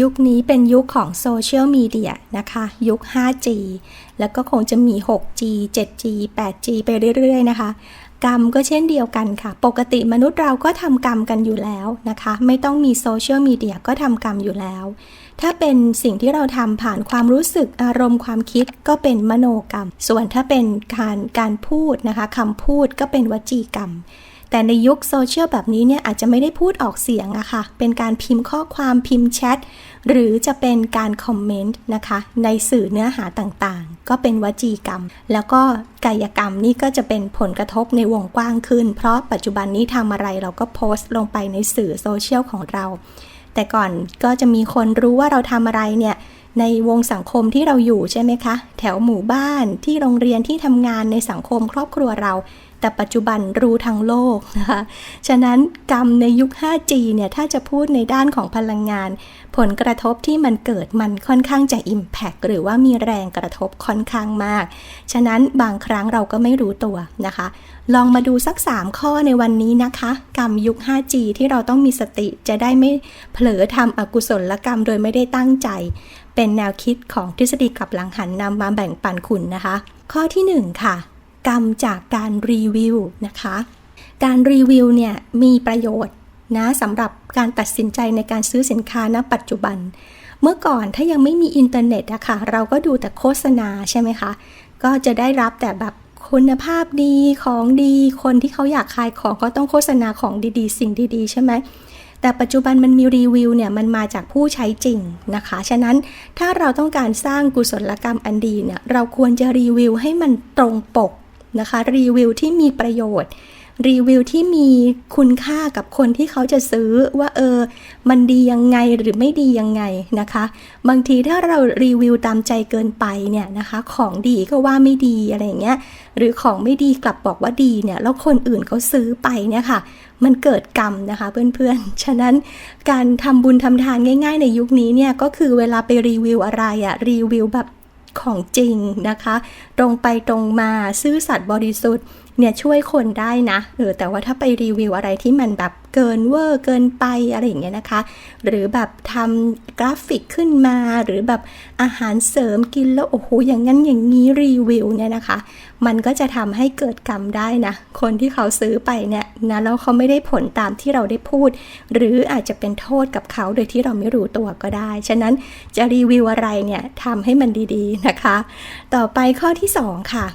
ยุคนี้เป็นยุคของโซเชียลมีเดียนะคะ ยุค 5G แล้วก็คงจะมี 6G 7G 8G ไปเรื่อยๆ นะคะ กรรมก็เช่นเดียวกันค่ะ ปกติมนุษย์เราก็ทำกรรมกันอยู่แล้วนะคะ ไม่ต้องมีโซเชียลมีเดียก็ทำกรรมอยู่แล้ว ถ้าเป็นสิ่งที่เราทำผ่านความรู้สึกอารมณ์ความคิดก็เป็นมโนกรรม ส่วนถ้าเป็นการการพูดนะคะคำพูดก็เป็นวจีกรรม แต่ในยุคโซเชียลแบบนี้เนี่ยอาจจะไม่ได้พูดออกเสียงอะค่ะ เป็นการพิมพ์ข้อความพิมพ์แชท หรือจะเป็นการคอมเมนต์นะคะ ในสื่อเนื้อหาต่างๆ ก็เป็นวจีกรรม แล้วก็กายกรรมนี่ก็จะเป็นผลกระทบในวงกว้างขึ้น เพราะปัจจุบันนี้ทำอะไรเราก็โพสต์ลงไปในสื่อโซเชียลของเรา แต่ก่อนก็จะมีคนรู้ว่าเราทำอะไรเนี่ยในวงสังคมที่เราอยู่ใช่ไหมคะ แถวหมู่บ้านที่โรงเรียนที่ทำงานในสังคมครอบครัวเรา แต่ปัจจุบันรู้ทั้งโลกนะคะ ฉะนั้นกรรมในยุค 5G เนี่ยถ้าจะพูดในด้านของพลังงาน ผลกระทบที่มันเกิดมันค่อนข้างจะ Impact หรือว่ามีแรงกระทบค่อนข้างมาก ฉะนั้นบางครั้งเราก็ไม่รู้ตัวนะคะ ลองมาดูสัก 3 ข้อในวันนี้นะคะ กรรมยุค 5G ที่เราต้องมีสติจะได้ไม่เผลอทำอกุศลกรรมโดยไม่ได้ตั้งใจ เป็นแนวคิดของทฤษฎีกลับหลังหันนำมาแบ่งปันคุณนะคะ ข้อที่ 1 ค่ะ กรรมจากการรีวิวนะคะ การรีวิวเนี่ยมีประโยชน์นะสำหรับการตัดสินใจในการซื้อสินค้าณปัจจุบัน เมื่อก่อนถ้ายังไม่มีอินเทอร์เน็ตอะค่ะ เราก็ดูแต่โฆษณาใช่ไหมคะ ก็จะได้รับแต่แบบคุณภาพดีของดี คนที่เขาอยากขายของก็ต้องโฆษณาของดีๆ สิ่งดีๆ ใช่ไหมแต่ปัจจุบันมันมีรีวิวเนี่ยมันมาจากผู้ใช้จริงนะคะ ฉะนั้นถ้าเราต้องการสร้างกุศลกรรมอันดีเนี่ยเราควรจะรีวิวให้มันตรงปก นะคะ รีวิวที่มีประโยชน์ รีวิวที่มีคุณค่ากับคนที่เขาจะซื้อว่าเออ มันดียังไงหรือไม่ดียังไงนะคะ บางทีถ้าเรารีวิวตามใจเกินไปเนี่ยนะคะ ของดีก็ว่าไม่ดีอะไรอย่างเงี้ยหรือของไม่ดีกลับบอกว่าดีเนี่ยแล้วคนอื่นเขาซื้อไปเนี่ยค่ะมันเกิดกรรมนะคะเพื่อนๆ ฉะนั้นการทำบุญทำทานง่าย ๆ ในยุคนี้เนี่ยก็คือเวลาไปรีวิวอะไรอะรีวิวแบบ ของจริงนะคะ ตรงไปตรงมาซื่อสัตย์บริสุทธิ์ เนี่ยช่วยคนได้นะเออแต่ว่าถ้าไปรีวิวอะไรที่มันแบบเกินเวอร์เกินไปอะไรอย่างเงี้ยนะคะ หรือแบบทำกราฟิกขึ้นมา หรือแบบอาหารเสริมกินแล้วโอ้โหอย่างนั้นอย่างนี้รีวิวเนี่ยนะคะ มันก็จะทำให้เกิดกรรมได้นะ คนที่เขาซื้อไปเนี่ยนะแล้วเขาไม่ได้ผลตามที่เราได้พูด หรืออาจจะเป็นโทษกับเขาโดยที่เราไม่รู้ตัวก็ได้ ฉะนั้นจะรีวิวอะไรเนี่ยทำให้มันดีๆนะคะ ต่อไปข้อที่ 2 ค่ะ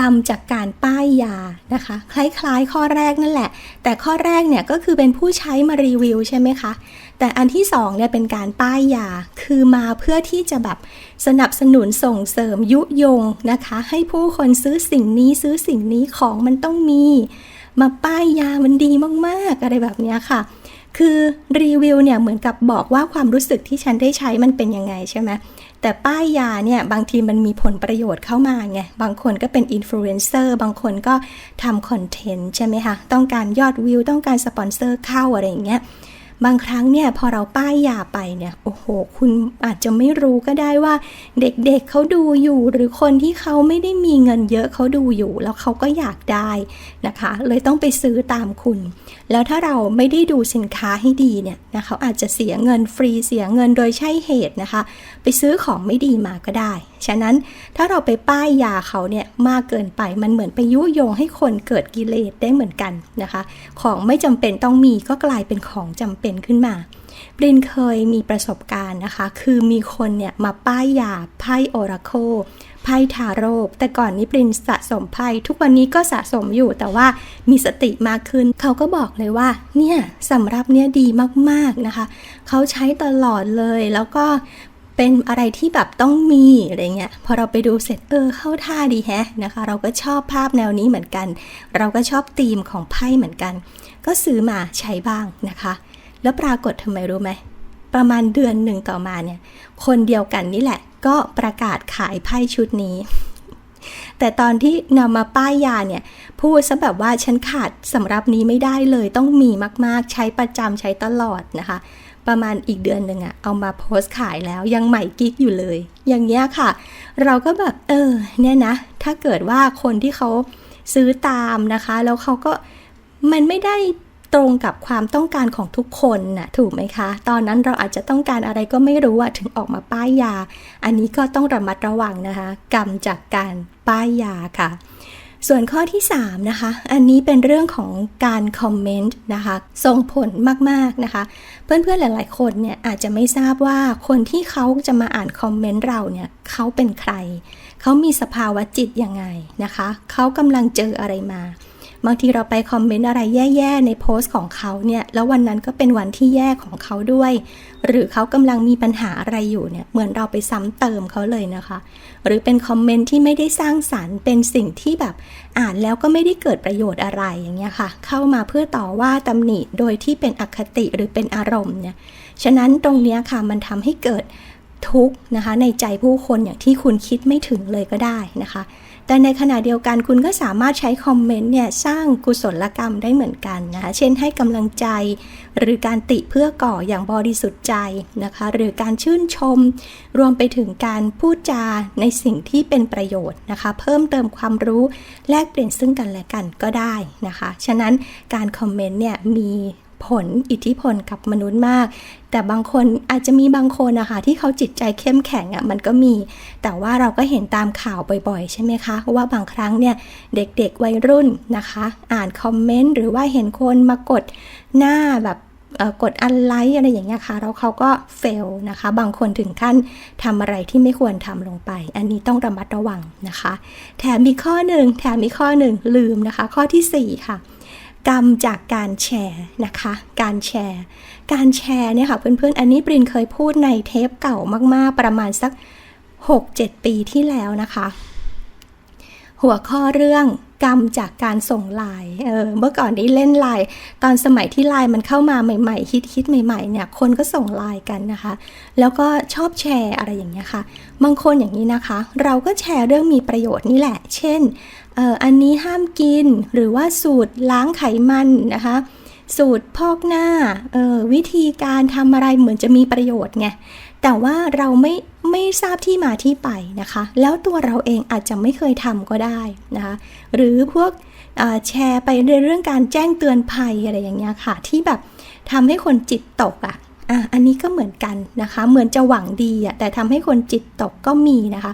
กรรมจากการป้ายยานะคะ คล้ายๆ ข้อแรกนั่นแหละ แต่ข้อแรกเนี่ยก็คือเป็นผู้ใช้มารีวิวใช่ไหมคะ แต่อันที่สองเนี่ยเป็นการป้ายยาคือมาเพื่อที่จะแบบสนับสนุนส่งเสริมยุยงนะคะ ให้ผู้คนซื้อสิ่งนี้ซื้อสิ่งนี้ของมันต้องมี มาป้ายยามันดีมากๆอะไรแบบนี้ค่ะคือรีวิวเนี่ยเหมือนกับบอกว่าความรู้สึกที่ฉันได้ใช้มันเป็นยังไงใช่ไหม แต่ป้ายยาเนี่ยบางทีมันมีผลประโยชน์เข้ามาไง บางคนก็เป็นอินฟลูเอนเซอร์บางคนก็ทำคอนเทนต์ใช่ไหมคะ ต้องการยอดวิว ต้องการสปอนเซอร์เข้าอะไรอย่างเงี้ย บางครั้งเนี่ยพอเราป้ายยาไปเนี่ยโอ้โห คุณอาจจะไม่รู้ก็ได้ว่า เด็กๆเเขาดูอยู่ หรือคนที่เขาไม่ได้มีเงินเยอะเขาดูอยู่ แล้วเขาก็อยากได้นะคะ เลยต้องไปซื้อตามคุณ แล้วถ้าเราไม่ได้ดูสินค้าให้ดีเนี่ยนะเขาอาจจะเสียเงินฟรีเสียเงินโดยใช่เหตุนะคะ ไปซื้อของไม่ดีมาก็ได้ ฉะนั้นถ้าเราไปป้ายยาเขาเนี่ยมากเกินไปมันเหมือนไปยุยงให้คนเกิดกิเลสได้เหมือนกันนะคะ ของไม่จำเป็นต้องมีก็กลายเป็นของจำเป็นขึ้นมาปรินเคยมีประสบการณ์นะคะ คือมีคนเนี่ยมาป้ายยาไพ่ออราโคไพ่ทาโร่แต่ก่อนนี้ปรินสะสมไพ่ทุกวันนี้ก็สะสมอยู่แต่ว่ามีสติมากขึ้น เขาก็บอกเลยว่า เนี่ยสำหรับเนี่ยดีมากๆนะคะ เขาใช้ตลอดเลยแล้วก็ เป็นอะไรที่แบบต้องมีอะไรเงี้ยพอเราไปดูเสร็จเออเข้าท่าดีแฮะนะคะ เราก็ชอบภาพแนวนี้เหมือนกัน เราก็ชอบธีมของไพ่เหมือนกัน ก็ซื้อมาใช้บ้างนะคะ แล้วปรากฏทำไมรู้ไหมประมาณเดือนหนึ่งต่อมาเนี่ย คนเดียวกันนี่แหละ ก็ประกาศขายไพ่ชุดนี้ แต่ตอนที่นำมาป้ายยาเนี่ย พูดซะแบบว่าฉันขาดสำหรับนี้ไม่ได้เลย ต้องมีมากๆ ใช้ประจำใช้ตลอดนะคะ ประมาณอีกเดือนหนึ่งอะเอามาโพสต์ขายแล้วยังใหม่กิ๊กอยู่เลย อย่างเงี้ยค่ะ เราก็แบบเออเนี่ยนะ ถ้าเกิดว่าคนที่เขาซื้อตามนะคะ แล้วเขาก็มันไม่ได้ตรงกับความต้องการของทุกคนน่ะถูกไหมคะ ตอนนั้นเราอาจจะต้องการอะไรก็ไม่รู้อะถึงออกมาป้ายยา อันนี้ก็ต้องระมัดระวังนะคะ กรรมจากการป้ายยาค่ะ ส่วนข้อที่ 3 นะคะ อันนี้เป็นเรื่องของการคอมเมนต์นะคะส่งผลมาก ๆ นะคะ เพื่อนๆ หลาย ๆ คนเนี่ยอาจจะไม่ทราบว่าคนที่เขาจะมาอ่านคอมเมนต์เราเนี่ยเขาเป็นใคร เขามีสภาวะจิตยังไงนะคะ เขากำลังเจออะไรมา บางทีเราไปคอมเมนต์อะไรแย่ๆในโพสต์ของเขาเนี่ยแล้ววันนั้นก็เป็นวันที่แย่ของเขาด้วย หรือเขากำลังมีปัญหาอะไรอยู่เนี่ยเหมือนเราไปซ้ำเติมเขาเลยนะคะ หรือเป็นคอมเมนต์ที่ไม่ได้สร้างสารรค์เป็นสิ่งที่แบบอ่านแล้วก็ไม่ได้เกิดประโยชน์อะไรอย่างเงี้ยค่ะ เข้ามาเพื่อต่อว่าตำหนิโดยที่เป็นอคติหรือเป็นอารมณ์เนี่ยฉะนั้นตรงเนี้ยค่ะมันทำให้เกิด ทุกข์นะคะในใจผู้คนอย่างที่คุณคิดไม่ถึงเลยก็ได้นะคะ แต่ในขณะเดียวกันคุณก็สามารถใช้คอมเมนต์เนี่ยสร้างกุศลกรรมได้เหมือนกันนะคะเช่นให้กำลังใจ หรือการติเพื่อก่ออย่างบริสุทธิ์ใจนะคะ หรือการชื่นชม รวมไปถึงการพูดจาในสิ่งที่เป็นประโยชน์นะคะ เพิ่มเติมความรู้แลกเปลี่ยนซึ่งกันและกันก็ได้นะคะ ฉะนั้นการคอมเมนต์เนี่ยมี ผลอิทธิพลกับมนุษย์มาก แต่บางคนอาจจะมีบางคนนะคะที่เขาจิตใจเข้มแข็งอะ่ะมันก็มี แต่ว่าเราก็เห็นตามข่าวบ่อยๆ ใช่ไหมคะ ว่าบางครั้งเนี่ยเด็กๆวัยรุ่นนะคะ อ่านคอมเมนต์หรือว่าเห็นคนมากดหน้าแบบกดอันไลค์อะไรอย่างเงี้ยค่ะแล้วเขาก็เฟลนะคะ บางคนถึงขั้นทำอะไรที่ไม่ควรทำลงไป อันนี้ต้องระมัดระวังนะคะ แถมมีข้อหนึ่งแถมมีข้อหนึ่งลืมนะคะ ข้อที่ 4 ค่ะ กรรมจากการแชร์นะคะ การแชร์ การแชร์เนี่ยค่ะเพื่อนๆ อันนี้ปรินเคยพูดในเทปเก่ามากๆ ประมาณสัก 6-7 ปีที่แล้วนะคะ หัวข้อเรื่อง กรรมจากการส่งไลน์เออเมื่อก่อนนี้เล่นไลน์ตอนสมัยที่ไลน์มันเข้ามาใหม่ๆ ฮิตๆใหม่ๆเนี่ยคนก็ส่งไลน์กันนะคะ แล้วก็ชอบแชร์อะไรอย่างเงี้ยค่ะ บางคนอย่างนี้นะคะ เราก็แชร์เรื่องมีประโยชน์นี่แหละ เช่นเอออันนี้ห้ามกินหรือว่าสูตรล้างไขมันนะคะสูตรพอกหน้า เออวิธีการทำอะไรเหมือนจะมีประโยชน์ไง แต่ว่าเราไม่ไม่ทราบที่มาที่ไปนะคะ แล้วตัวเราเองอาจจะไม่เคยทำก็ได้นะคะ หรือพวกแชร์ไปในเรื่องการแจ้งเตือนภัยอะไรอย่างเงี้ยค่ะ ที่แบบทำให้คนจิตตกอะ่ะอะอันนี้ก็เหมือนกันนะคะ เหมือนจะหวังดีอะ่ะแต่ทำให้คนจิตตกก็มีนะคะ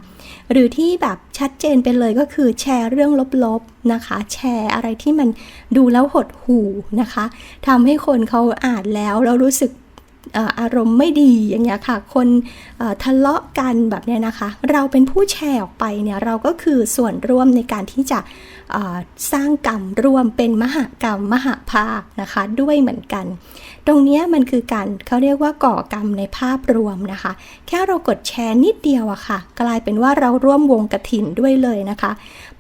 หรือที่แบบชัดเจนไปเลยก็คือแชร์เรื่องลบๆนะคะ แชร์อะไรที่มันดูแล้วหดหูนะคะทำให้คนเขาอ่านแล้วแล้วรู้สึก อารมณ์ไม่ดีอย่างเงี้ยค่ะ คนทะเลาะกันแบบเนี้ยนะคะ เราเป็นผู้แชร์ออกไปเนี่ยเราก็คือส่วนร่วมในการที่จะสร้างกรรมร่วมเป็นมหากรรมมหาภาคนะคะด้วยเหมือนกัน ตรงนี้มันคือการเขาเรียกว่าก่อกรรมในภาพรวมนะคะ แค่เรากดแชร์นิดเดียวอะค่ะ กลายเป็นว่าเราร่วมวงกระถินด้วยเลยนะคะ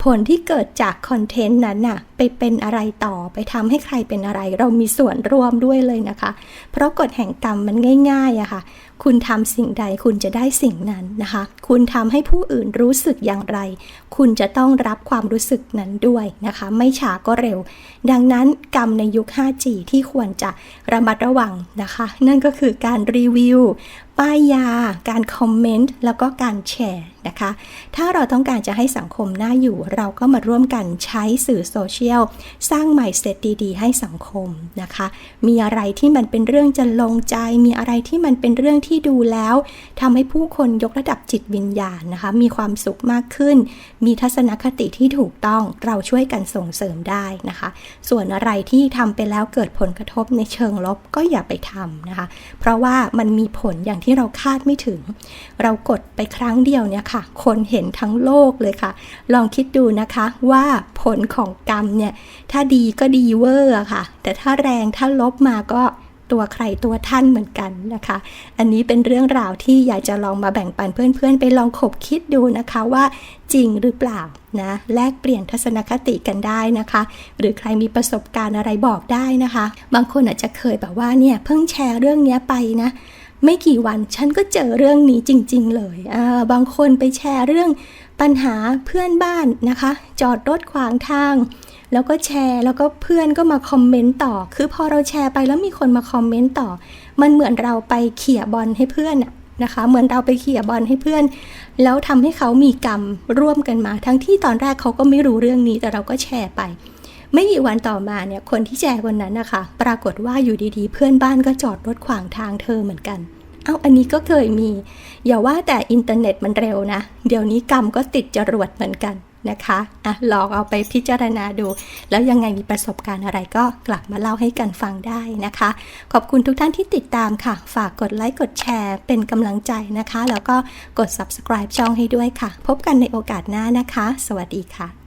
ผลที่เกิดจากคอนเทนต์นั้นน่ะไปเป็นอะไรต่อไปทำให้ใครเป็นอะไร เรามีส่วนร่วมด้วยเลยนะคะ เพราะกฎแห่งกรรมมันง่ายๆอะค่ะ คุณทำสิ่งใดคุณจะได้สิ่งนั้นนะคะ คุณทำให้ผู้อื่นรู้สึกอย่างไร คุณจะต้องรับความรู้สึกนั้นด้วยนะคะ ไม่ช้าก็เร็ว ดังนั้นกรรมในยุค 5G ที่ควรจะระมัดระวังนะคะ นั่นก็คือการรีวิว ป้ายยา การคอมเมนต์ แล้วก็การแชร์นะคะ ถ้าเราต้องการจะให้สังคมน่าอยู่ เราก็มาร่วมกันใช้สื่อโซเชียล สร้างใหม่เซตดีๆ ให้สังคมนะคะ มีอะไรที่มันเป็นเรื่องจะลงใจ มีอะไรที่มันเป็นเรื่องที่ดูแล้วทำให้ผู้คนยกระดับจิตวิญญาณนะคะ มีความสุขมากขึ้น มีทัศนคติที่ถูกต้อง เราช่วยกันส่งเสริมได้นะคะ ส่วนอะไรที่ทำไปแล้วเกิดผลกระทบในเชิงลบก็อย่าไปทำนะคะ เพราะว่ามันมีผลอย่างที่เราคาดไม่ถึง เรากดไปครั้งเดียวเนี่ยค่ะ คนเห็นทั้งโลกเลยค่ะ ลองคิดดูนะคะว่าผลของกรรมเนี่ย ถ้าดีก็ดีเวอร์ค่ะ แต่ถ้าแรงถ้าลบมาก็ตัวใครตัวท่านเหมือนกันนะคะ อันนี้เป็นเรื่องราวที่อยากจะลองมาแบ่งปันเพื่อนๆ ไปลองขบคิดดูนะคะว่าจริงหรือเปล่านะ แลกเปลี่ยนทัศนคติกันได้นะคะ หรือใครมีประสบการณ์อะไรบอกได้นะคะ บางคนอาจจะเคยแบบว่าเนี่ยเพิ่งแชร์เรื่องนี้ไปนะ ไม่กี่วันฉันก็เจอเรื่องนี้จริง ๆ เลยบางคนไปแชร์เรื่องปัญหาเพื่อนบ้านนะคะ จอดรถขวางทาง แล้วก็แชร์แล้วก็เพื่อนก็มาคอมเมนต์ต่อ คือพอเราแชร์ไปแล้วมีคนมาคอมเมนต์ต่อ มันเหมือนเราไปเขี่ยบอลให้เพื่อนนะคะ เหมือนเราไปเขี่ยบอลให้เพื่อน แล้วทำให้เขามีกรรมร่วมกันมา ทั้งที่ตอนแรกเขาก็ไม่รู้เรื่องนี้แต่เราก็แชร์ไป ไม่กี่วันต่อมาเนี่ยคนที่แชร์คนนั้นนะคะปรากฏว่าอยู่ดีๆ เพื่อนบ้านก็จอดรถขวางทางเธอเหมือนกัน เอาอันนี้ก็เคยมี อย่าว่าแต่อินเทอร์เน็ตมันเร็วนะ เดี๋ยวนี้กรรมก็ติดจรวดเหมือนกันนะคะอะลองเอาไปพิจารณาดู แล้วยังไงมีประสบการณ์อะไรก็กลับมาเล่าให้กันฟังได้นะคะ ขอบคุณทุกท่านที่ติดตามค่ะ ฝากกดไลค์ กดแชร์ เป็นกำลังใจนะคะ แล้วก็กด subscribe ช่องให้ด้วยค่ะ พบกันในโอกาสหน้านะคะ สวัสดีค่ะ